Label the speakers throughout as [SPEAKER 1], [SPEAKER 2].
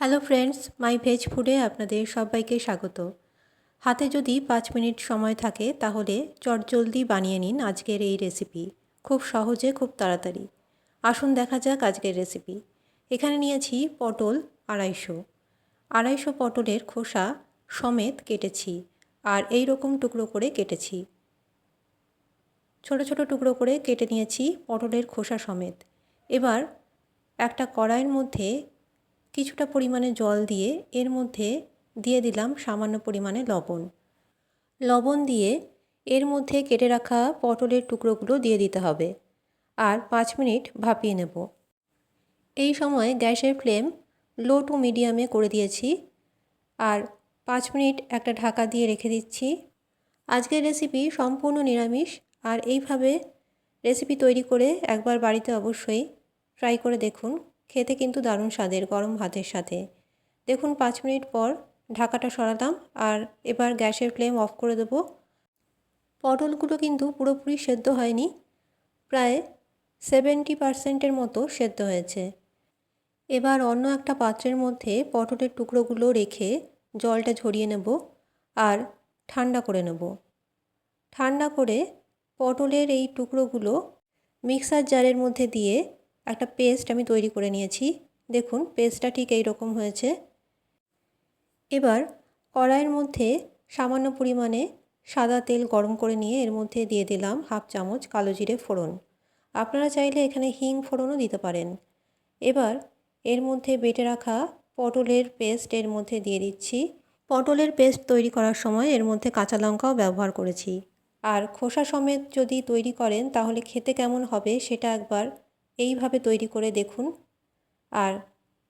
[SPEAKER 1] Hello friends মাই veg ফুডে আপনাদের সবাইকে স্বাগত। হাতে যদি পাঁচ মিনিট সময় থাকে, তাহলে চটজলদি বানিয়ে নিন আজকের এই রেসিপি খুব সহজে, খুব তাড়াতাড়ি। আসুন দেখা যাক আজকের রেসিপি এখানে নিয়েছি পটল আড়াইশো। আড়াইশো পটলের খোসা সমেত কেটেছি আর এই রকম টুকরো করে কেটেছি। ছোট ছোট টুকরো করে কেটে নিয়েছি পটলের খোসা সমেত। এবার একটা কড়াইয়ের মধ্যে কিছুটা পরিমাণে জল দিয়ে এর মধ্যে দিয়ে দিলাম সামান্য পরিমাণে লবণ। লবণ দিয়ে এর মধ্যে কেটে রাখা পটলের টুকরোগুলো দিয়ে দিতে হবে আর পাঁচ মিনিট ভাপিয়ে নেব। এই সময় গ্যাসের ফ্লেম লো টু মিডিয়ামে করে দিয়েছি আর পাঁচ মিনিট একটা ঢাকা দিয়ে রেখে দিচ্ছি। আজকের রেসিপি সম্পূর্ণ নিরামিষ আর এইভাবে রেসিপি তৈরি করে একবার বাড়িতে অবশ্যই ট্রাই করে দেখুন। খেতে কিন্তু দারুণ স্বাদের গরম ভাতের সাথে। দেখুন, পাঁচ মিনিট পর ঢাকাটা সরালাম আর এবার গ্যাসের ফ্লেম অফ করে দেবো। পটলগুলো কিন্তু পুরোপুরি সেদ্ধ হয়নি, প্রায় সেভেন্টি পারসেন্টের মতো সেদ্ধ হয়েছে। এবার অন্য একটা পাত্রের মধ্যে পটলের টুকরোগুলো রেখে জলটা ঝরিয়ে নেব আর ঠান্ডা করে নেব। ঠান্ডা করে পটলের এই টুকরোগুলো মিক্সার জারের মধ্যে দিয়ে একটা পেস্ট আমি তৈরি করে নিয়েছি। দেখুন, পেস্টটা ঠিক এই রকম হয়েছে। এবার কড়াইয়ের মধ্যে সামান্য পরিমাণে সাদা তেল গরম করে নিয়ে এর মধ্যে দিয়ে দিলাম হাফ চামচ কালো জিরে ফোড়ন। আপনারা চাইলে এখানে হিং ফোড়নও দিতে পারেন। এবার এর মধ্যে বেটে রাখা পটলের পেস্ট এর মধ্যে দিয়ে দিচ্ছি। পটলের পেস্ট তৈরি করার সময় এর মধ্যে কাঁচা লঙ্কাও ব্যবহার করেছি। আর খোসা সমেত যদি তৈরি করেন তাহলে খেতে কেমন হবে সেটা একবার এইভাবে তৈরি করে দেখুন। আর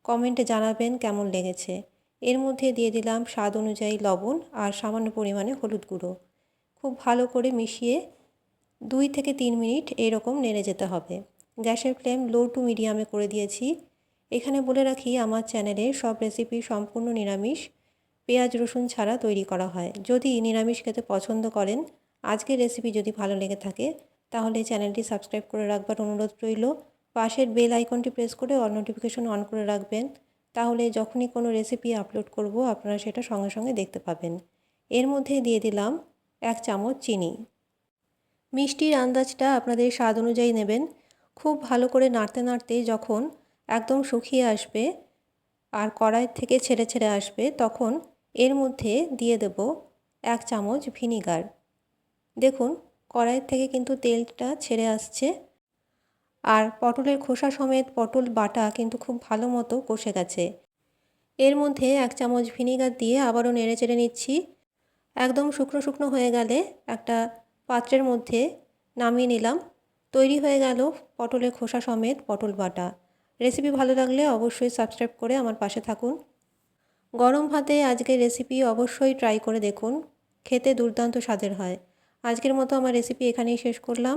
[SPEAKER 1] কমেন্টে জানাবেন কেমন লেগেছে। এর মধ্যে দিয়ে দিলাম স্বাদ অনুযায়ী লবণ আর সামান্য পরিমাণে হলুদ গুঁড়ো। খুব ভালো করে মিশিয়ে দুই থেকে তিন মিনিট এরকম নেড়ে যেতে হবে। গ্যাসের ফ্লেম লো টু মিডিয়ামে করে দিয়েছি। এখানে বলে রাখি, আমার চ্যানেলে সব রেসিপি সম্পূর্ণ নিরামিষ। পেঁয়াজ, রসুন ছাড়া তৈরি করা হয়। যদি নিরামিষ খেতে পছন্দ করেন, আজকের রেসিপি যদি ভালো লেগে থাকে, তাহলে চ্যানেলটি সাবস্ক্রাইব করে রাখবার অনুরোধ রইল। পাশের বেল আইকনটি প্রেস করে অল নোটিফিকেশন অন করে রাখবেন। তাহলে যখনই কোনো রেসিপি আপলোড করব, আপনারা সেটা সঙ্গে সঙ্গে দেখতে পাবেন। এর মধ্যে দিয়ে দিলাম এক চামচ চিনি। মিষ্টির আন্দাজটা আপনাদের স্বাদ অনুযায়ী নেবেন। খুব ভালো করে নাড়তে নাড়তে যখন একদম শুকিয়ে আসবে আর কড়াই থেকে ছেড়ে ছেড়ে আসবে, তখন এর মধ্যে দিয়ে দেব এক চামচ ভিনিগার। দেখুন, কড়াইয়ের থেকে কিন্তু তেলটা ছেড়ে আসছে। আর পটলের খোসা সমেত পটল বাটা কিন্তু খুব ভালো মতো কষে গেছে। এর মধ্যে এক চামচ ভিনিগার দিয়ে আবারও নেড়ে চেড়ে নিচ্ছি। একদম শুকনো শুকনো হয়ে গেলে একটা পাত্রের মধ্যে নামিয়ে নিলাম। তৈরি হয়ে গেল পটলের খোসা সমেত পটল বাটা। রেসিপি ভালো লাগলে অবশ্যই সাবস্ক্রাইব করে আমার পাশে থাকুন। গরম ভাতে আজকের রেসিপি অবশ্যই ট্রাই করে দেখুন। খেতে দুর্দান্ত স্বাদের হয়। আজকের মতো আমার রেসিপি এখানেই শেষ করলাম।